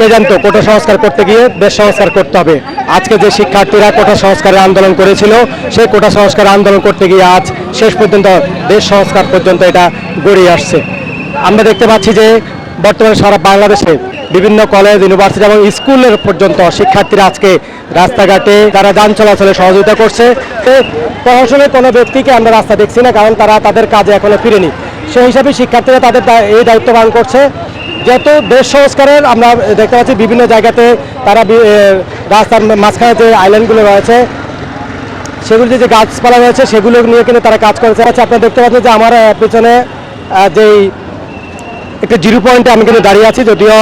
কে জানতো কোটা সংস্কার করতে গিয়ে দেশ সংস্কার করতে হবে। আজকে যে শিক্ষার্থীরা কোটা সংস্কারের আন্দোলন করেছিল, সেই কোটা সংস্কার আন্দোলন করতে গিয়ে আজ শেষ পর্যন্ত দেশ সংস্কার পর্যন্ত এটা গড়িয়ে আসছে। আমরা দেখতে পাচ্ছি যে বর্তমানে সারা বাংলাদেশে বিভিন্ন কলেজ ইউনিভার্সিটি এবং স্কুলের পর্যন্ত শিক্ষার্থীরা আজকে রাস্তাঘাটে তারা যান চলাচলে সহযোগিতা করছে। প্রশাসনের কোনো ব্যক্তিকে আমরা রাস্তা দেখছি না, কারণ তারা তাদের কাজে এখনও ফিরেনি। সেই হিসাবে শিক্ষার্থীরা তাদের এই দায়িত্ব পালন করছে। যেহেতু দেশ সংস্কারের আমরা দেখতে পাচ্ছি বিভিন্ন জায়গাতে তারা রাস্তার মাঝখানে যে আইল্যান্ডগুলো রয়েছে, সেগুলিতে যে গাছপালা রয়েছে, সেগুলো নিয়ে কিন্তু তারা কাজ করেছে আচ্ছা আপনারা দেখতে পাচ্ছেন যে আমার পেছনে যেই একটা জিরো পয়েন্টে আমি কিন্তু দাঁড়িয়ে আছি। যদিও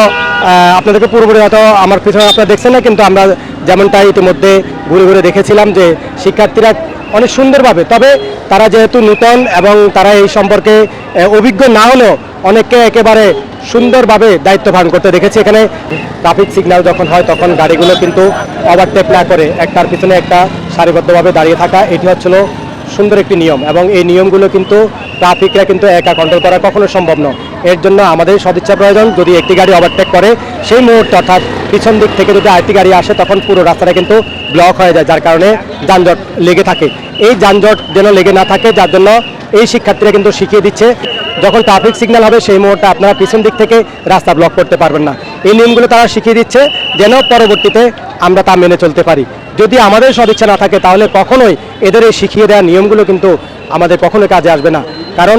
আপনাদেরকে পুরোপুরি হয়তো আমার পিছনে আপনারা দেখছেন না, কিন্তু আমরা যেমনটা ইতিমধ্যে ঘুরে ঘুরে দেখেছিলাম যে শিক্ষার্থীরা অনেক সুন্দরভাবে। তবে তারা যেহেতু নূতন এবং তারা এই সম্পর্কে অভিজ্ঞ না হলেও অনেককে একেবারে সুন্দরভাবে দায়িত্ব পালন করতে দেখেছি। এখানে ট্রাফিক সিগন্যাল যখন হয়, তখন গাড়িগুলো কিন্তু ওভারটেক না করে একটার পিছনে একটা সারিবদ্ধভাবে দাঁড়িয়ে থাকা। এটি হচ্ছিল সুন্দর একটি নিয়ম এবং এই নিয়মগুলো কিন্তু ট্রাফিকরা কিন্তু একা কন্ট্রোল করা কখনো সম্ভব নয়। এর জন্য আমাদের সদিচ্ছা প্রয়োজন, যদি একটি গাড়ি ওভারটেক করে, সেই মুহূর্তে অর্থাৎ পিছন দিক থেকে যদি আরেকটি গাড়ি আসে, তখন পুরো রাস্তাটা কিন্তু ব্লক হয়ে যায়, যার কারণে যানজট লেগে থাকে। এই যানজট যেন লেগে না থাকে, যার জন্য এই শিক্ষার্থীরা কিন্তু শিখিয়ে দিচ্ছে, যখন ট্রাফিক সিগন্যাল হবে, সেই মুহূর্তে আপনারা পিছন দিক থেকে রাস্তা ব্লক করতে পারবেন না। এই নিয়মগুলো তারা শিখিয়ে দিচ্ছে, যেন পরবর্তীতে আমরা তা মেনে চলতে পারি। যদি আমাদের সদিচ্ছা না থাকে, তাহলে কখনোই এদের এই শিখিয়ে দেওয়া নিয়মগুলো কিন্তু আমাদের কখনোই কাজে আসবে না। কারণ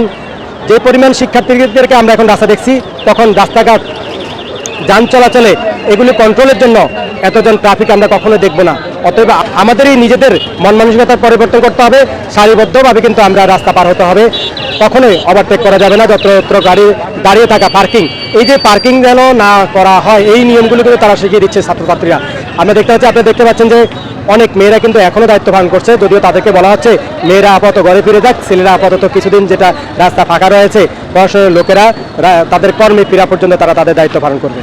যে পরিমাণ শিক্ষার্থীদেরকে আমরা এখন রাস্তা দেখছি, তখন রাস্তাঘাট, যান চলাচলে এগুলি কন্ট্রোলের জন্য এতজন ট্রাফিক আমরা কখনো দেখব না। অতএব আমাদেরই নিজেদের মন মানসিকতার পরিবর্তন করতে হবে, সারিবদ্ধভাবে কিন্তু আমরা রাস্তা পার হতে হবে। কখনোই ওভারটেক করা যাবে না, যত্রতত্র গাড়ি, দাঁড়িয়ে থাকা পার্কিং এই যে পার্কিং যেন না করা হয়, এই নিয়মগুলো কিন্তু তারা শিখিয়ে দিচ্ছে ছাত্রছাত্রীরা। আমরা দেখতে পাচ্ছি আপনি দেখতে পাচ্ছেন যে অনেক মেয়েরা কিন্তু এখনও দায়িত্ব পালন করছে। যদিও তাদেরকে বলা হচ্ছে, মেয়েরা আপাতত ঘরে ফিরে যাক, ছেলেরা আপাতত কিছুদিন যেটা রাস্তা ফাঁকা রয়েছে, বয়সের লোকেরা তাদের কর্মে ফেরা পর্যন্ত তারা তাদের দায়িত্ব পালন করবে।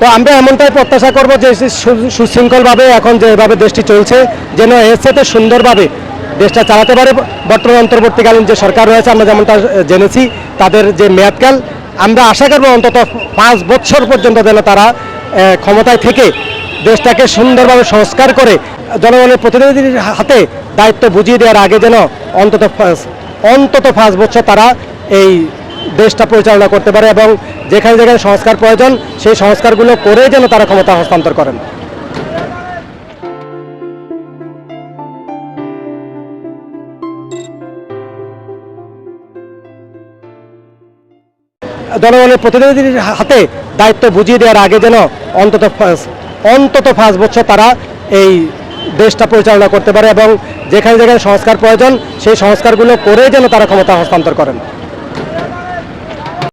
তো আমরা এমনটাই প্রত্যাশা করব যে সুশৃঙ্খলভাবে এখন যেভাবে দেশটি চলছে, যেন এর সাথে সুন্দরভাবে দেশটা চালাতে পারে। বর্তমান অন্তর্বর্তীকালীন যে সরকার রয়েছে, আমরা যেমনটা জেনেছি, তাদের যে মেয়াদকাল, আমরা আশা করব অন্তত পাঁচ বছর পর্যন্ত যেন তারা ক্ষমতায় থেকে দেশটাকে সুন্দরভাবে সংস্কার করে জনগণের প্রতিনিধির হাতে দায়িত্ব বুঝিয়ে দেওয়ার আগে যেন অন্তত অন্তত পাঁচ বছর তারা এই দেশটা পরিচালনা করতে পারে এবং যেখানে যেখানে সংস্কার প্রয়োজন, সেই সংস্কারগুলো করে যেন তারা ক্ষমতা হস্তান্তর করেন। জনগণের প্রতিনিধির হাতে দায়িত্ব বুঝিয়ে দেওয়ার আগে যেন অন্তত অন্তত পাঁচ বছর তারা এই দেশটা পরিচালনা করতে পারে এবং যেখানে যেখানে সংস্কার প্রয়োজন, সেই সংস্কারগুলো করে যেন তারা ক্ষমতা হস্তান্তর করেন।